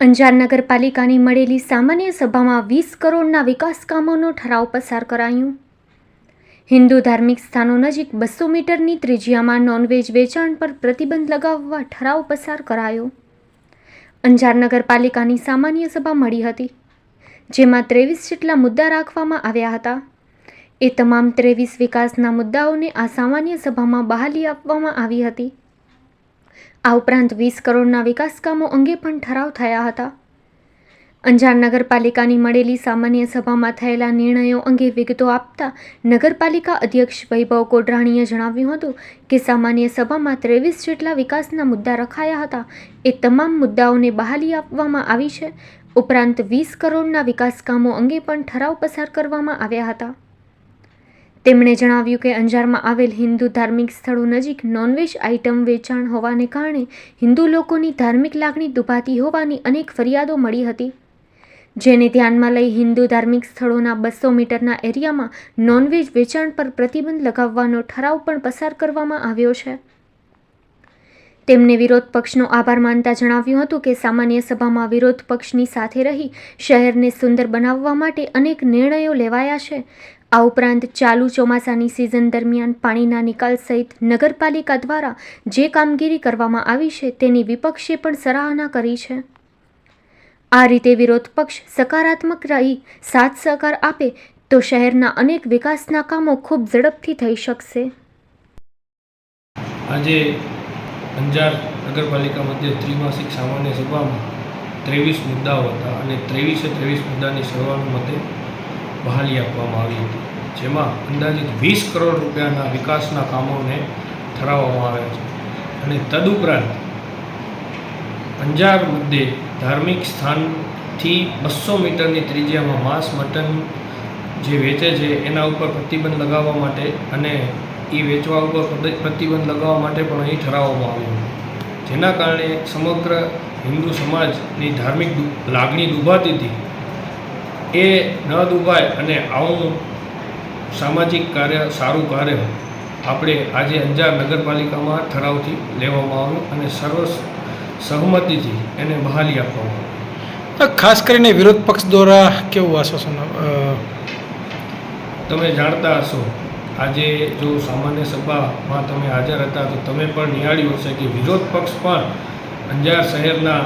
અંજાર નગરપાલિકાની મળેલી સામાન્ય સભામાં વીસ કરોડના વિકાસ કામોનો ઠરાવ પસાર કરાયું. હિન્દુ ધાર્મિક સ્થાનો નજીક બસો મીટરની ત્રિજ્યામાં નોનવેજ વેચાણ પર પ્રતિબંધ લગાવવા ઠરાવ પસાર કરાયો. અંજાર નગરપાલિકાની સામાન્ય સભા મળી હતી, જેમાં ત્રેવીસ જેટલા મુદ્દા રાખવામાં આવ્યા હતા. એ તમામ ત્રેવીસ વિકાસના મુદ્દાઓને આ સામાન્ય સભામાં બહાલી આપવામાં આવી હતી. આ ઉપરાંત વીસ કરોડના વિકાસ કામો અંગે પણ ઠરાવ થયા હતા. અંજાર નગરપાલિકાની મળેલી સામાન્ય સભામાં થયેલા નિર્ણયો અંગે વિગતો આપતા નગરપાલિકા અધ્યક્ષ વૈભવ કોડરાણીએ જણાવ્યું હતું કે સામાન્ય સભામાં ત્રેવીસ જેટલા વિકાસના મુદ્દા રખાયા હતા. એ તમામ મુદ્દાઓને બહાલી આપવામાં આવી છે. ઉપરાંત વીસ કરોડના વિકાસ કામો અંગે પણ ઠરાવ પસાર કરવામાં આવ્યા હતા. તેમણે જણાવ્યું કે અંજારમાં આવેલ હિન્દુ ધાર્મિક સ્થળો નજીક નોનવેજ આઇટમ વેચાણ હોવાને કારણે હિન્દુ લોકોની ધાર્મિક લાગણી દુભાતી હોવાની અનેક ફરિયાદો મળી હતી. જેને ધ્યાનમાં લઈ હિન્દુ ધાર્મિક સ્થળોના બસો મીટરના એરિયામાં નોનવેજ વેચાણ પર પ્રતિબંધ લગાવવાનો ઠરાવ પણ પસાર કરવામાં આવ્યો છે. તેમને વિરોધ પક્ષનો આભાર માનતા જણાવ્યું હતું કે સામાન્ય સભામાં વિરોધ પક્ષની સાથે રહી શહેરને સુંદર બનાવવા માટે અનેક નિર્ણયો લેવાયા છે. આ ઉપરાંત ચાલુ ચોમાસાની સિઝન દરમિયાન પાણીના નિકાલ સહિત નગરપાલિકા દ્વારા જે કામગીરી કરવામાં આવી છે તેની વિપક્ષે પણ સરાહના કરી છે. આ રીતે વિરોધ પક્ષ સકારાત્મક રહી, સાથ સહકાર આપે તો શહેરના અનેક વિકાસના કામો ખૂબ ઝડપથી થઈ શકશે. આજે અંજાર નગરપાલિકા મધ્ય ત્રિમાસિક સામાન્ય સભામાં ત્રેવીસ મુદ્દાઓ હતા અને ત્રેવીસે ત્રેવીસ મુદ્દાની સર્વાનુમતે બહાલી આપવામાં આવી હતી, જેમાં અંદાજિત વીસ કરોડ રૂપિયાના વિકાસના કામોને ઠરાવવામાં આવ્યા છે. અને તદુપરાંત અંજાર મુદ્દે ધાર્મિક સ્થાનથી બસો મીટરની ત્રિજ્યામાં માંસ મટન જે વેચે છે, એના ઉપર પ્રતિબંધ લગાવવા માટે અને એ વેચવા ઉપર પ્રતિબંધ લગાવવા માટે પણ અહીં ઠરાવવામાં આવ્યું જેના કારણે સમગ્ર હિન્દુ સમાજની ધાર્મિક લાગણી દુભાતી હતી. એ ન દુભાય અને આવું સામાજિક કાર્ય સારું કાર્ય આપણે આજે અંજાર નગરપાલિકામાં ઠરાવથી લેવામાં આવ્યું અને સર્વ સહમતિથી એને બહાલી આપવામાં આવી. ખાસ કરીને વિરોધ પક્ષ દ્વારા કેવું આશ્વાસન તમે જાણતા હશો આજે જો સામાન્ય સભામાં તમે હાજર હતા તો તમે પણ નિહાળ્યું હશે કે વિરોધ પક્ષ પણ અંજાર શહેરના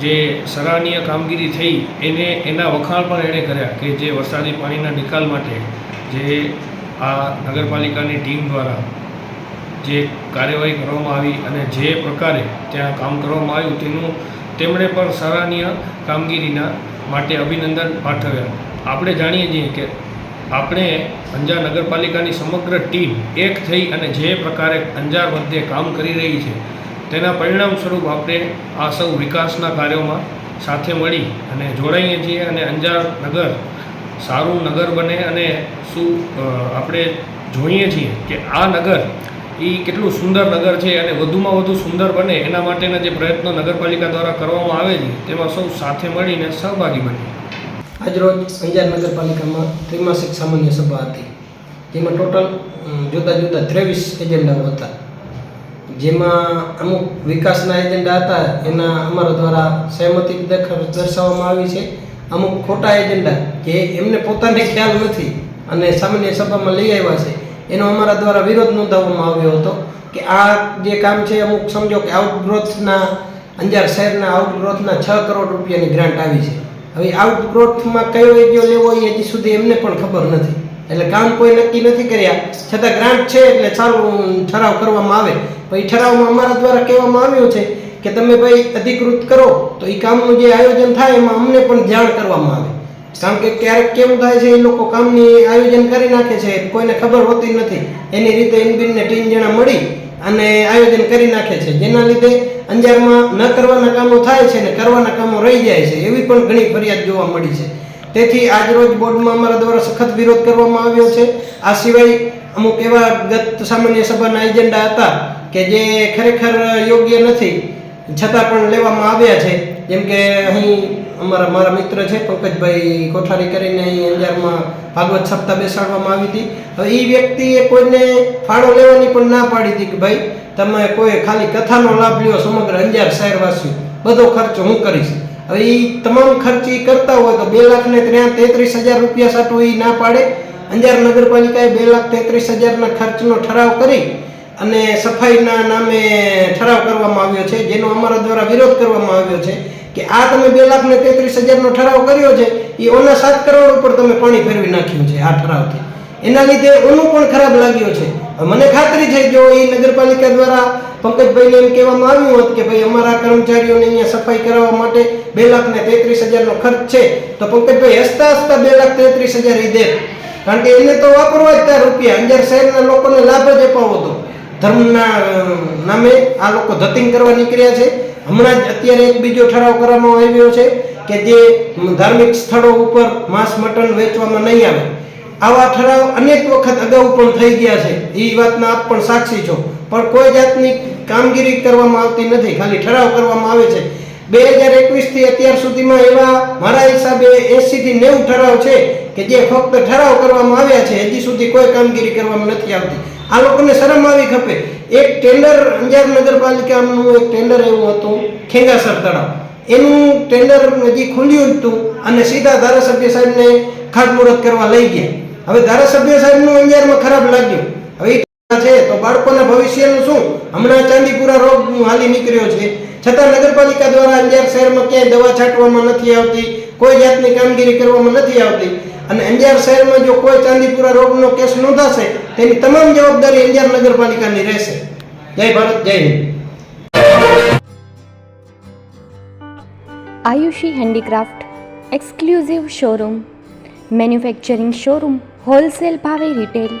જે સરાહનીય કામગીરી થઈ, એને, એના વખાણ પણ એણે કર્યા કે જે વરસાદી પાણીના નિકાલ માટે જે આ નગરપાલિકાની ટીમ દ્વારા જે કાર્યવાહી કરવામાં આવી અને જે પ્રકારે ત્યાં કામ કરવામાં આવ્યું તેનું તેમણે પણ સરાહનીય કામગીરીના માટે અભિનંદન પાઠવ્યા. આપણે જાણીએ છીએ કે આપણે અંજાર નગરપાલિકાની સમગ્ર ટીમ એક થઈ અને જે પ્રકારે અંજાર મધ્યે કામ કરી રહી છે તેના પરિણામ સ્વરૂપ આપણે આ સૌ વિકાસના કાર્યોમાં સાથે મળી અને જોડાઈએ છીએ અને અંજાર નગર સારું નગર બને અને શું આપણે જોઈએ છીએ કે આ નગર એ કેટલું સુંદર નગર છે અને વધુમાં વધુ સુંદર બને એના માટેના જે પ્રયત્નો નગરપાલિકા દ્વારા કરવામાં આવે છે, તેમાં સૌ સાથે મળીને સહભાગી બને. આજરોજ અંજાર નગરપાલિકામાં ત્રિમાસિક સામાન્ય સભા હતી, જેમાં ટોટલ જુદા જુદા ત્રેવીસ એજન્ડાઓ હતા. જેમાં અમુક વિકાસના એજન્ડા હતા, એના અમારા દ્વારા સહેમતિ દર્શાવવામાં આવી છે. અમુક ખોટા એજન્ડા કે એમને પોતાને ખ્યાલ નથી અને સામાન્ય સભામાં લઈ આવ્યા છે. એનો અમારા દ્વારા વિરોધ નોંધાવવામાં આવ્યો હતો કે આ જે કામ છે, અમુક સમજો કે આઉટગ્રોથના અંજાર શહેરના આઉટગ્રોથના છ કરોડ રૂપિયાની ગ્રાન્ટ આવી છે. હવે આઉટગ્રોથમાં કયો એરિયો લેવો એ હજી સુધી એમને પણ ખબર નથી. એટલે કામ કોઈ નક્કી નથી કર્યા. છતાં ગ્રાન્ટ છે એટલે સારું ઠરાવ કરવામાં આવે. પછી ઠરાવમાં અમારા દ્વારા કહેવામાં આવ્યું છે કે તમે ભાઈ અધિકૃત કરો, તો એ કામનું જે આયોજન થાય એમાં અમને પણ ધ્યાન કરવામાં આવે. કારણ કે ક્યારેક કેવું થાય છે એ લોકો કામની આયોજન કરી નાખે છે, કોઈને ખબર હોતી નથી. એની રીતે ઇનબિનને ટીમ જણા મળી અને આયોજન કરી નાખે છે. જેના લીધે અંજારમાં ન કરવાના કામો થાય છે ને કરવાના કામો રહી જાય છે. એવી પણ ઘણી ફરિયાદ જોવા મળી છે. તેથી આજરોજ બોર્ડમાં અમારા દ્વારા સખત વિરોધ કરવામાં આવ્યો છે. આ સિવાય અમુક એવા ગત સામાન્ય સભાના એજન્ડા હતા કે જે ખરેખર યોગ્ય નથી, છતાં પણ લેવામાં આવ્યા છે. જેમ કે અહીં અમારા મારા મિત્ર છે, પંકજભાઈ કોઠારી કરીને અહીં અંજારમાં ભાગવત સપ્તાહ બેસાડવામાં આવી હતી. હવે એ વ્યક્તિએ કોઈને ફાળો લેવાની પણ ના પાડી હતી કે ભાઈ, તમે કોઈ ખાલી કથાનો લાભ લ્યો સમગ્ર અંજાર શહેરવાસીઓ. બધો ખર્ચ હું કરીશ. હવે એ તમામ ખર્ચ કરતા હોય તો બે લાખ ને ત્યાં તેત્રીસ હજાર રૂપિયા સાટું એ ના પાડે. અંજાર નગરપાલિકાએ બે લાખ તેત્રીસ હજારના ખર્ચનો ઠરાવ કરી અને સફાઈના નામે ઠરાવ કરવામાં આવ્યો છે, જેનો અમારા દ્વારા વિરોધ કરવામાં આવ્યો છે કે આ તમે બે લાખ ને તેત્રીસ હજારનો ઠરાવ કર્યો છે એ ઓના સાત કરોડ ઉપર તમે પાણી ફેરવી નાખ્યું છે આ ઠરાવથી. એના લીધે ઓનું પણ ખરાબ લાગ્યો છે. મને ખાતરી છે, જો એ નગરપાલિકા દ્વારા પંકજભાઈને એમ કહેવામાં આવ્યું હોત કે ભાઈ અમારા કર્મચારીઓને અહીંયા સફાઈ કરાવવા માટે બે લાખ ને તેત્રીસ હજારનો ખર્ચ છે. તો પંકજભાઈ હસતા હસતા બે લાખ તેત્રીસ હજાર એ દે. કારણ કે એને તો વાપરવા જ ત્યાં રૂપિયા. અંજાર શહેરના લોકોને લાભ જ અપાવો હતો ધર્મના નામે આ લોકો ધતિંગ કરવા નીકળ્યા છે. હમણાં જ અત્યારે એક બીજો ઠરાવ કરવામાં આવ્યો છે કે જે ધાર્મિક સ્થળો ઉપર માંસ મટન વેચવામાં નહીં આવે. આવા ઠરાવ અનેક વખત અગાઉ પણ થઈ ગયા છે. એ વાતના આપ પણ સાક્ષી છો. પણ કોઈ જાતની કામગીરી કરવામાં આવતી નથી. ખાલી ઠરાવ કરવામાં આવે છે. બે હજાર એકવીસથી અત્યાર સુધીમાં એવા મારા હિસાબે એંસીથી નેવું ઠરાવ છે કે જે ફક્ત ઠરાવ કરવામાં આવ્યા છે, હજી સુધી કોઈ કામગીરી કરવામાં નથી આવતી. આ લોકોને શરમ આવી ખપે. એક ટેન્ડર અંજાર નગરપાલિકાનું એક ટેન્ડર એવું હતું, ખેંગાસર તળાવ. એનું ટેન્ડર હજી ખુલ્યું હતું અને સીધા ધારાસભ્ય સાહેબને ખાતમુહૂર્ત કરવા લઈ ગયા. હવે ધારાસભ્ય સાહેબનું અંજારમાં ખરાબ લાગ્યું. હવે છે, તો બાળકોના ભવિષ્યનું શું? હમણાં ચાંદીપુરા રોગ હાલી નીકળ્યો છે. છતાં નગરપાલિકા દ્વારા અંજાર શહેરમાં ક્યાંય દવા છાંટવામાં નથી આવતી, કોઈ જાતની કામગીરી કરવામાં નથી આવતી. અને અંજાર શહેરમાં જો કોઈ ચાંદીપુરા રોગનો કેસ નોંધાશે તેની તમામ જવાબદારી અંજાર નગરપાલિકાની રહેશે. જય ભારત, જય Hind. Ayushi handicraft exclusive showroom, manufacturing showroom, wholesale ભાવે રિટેલ.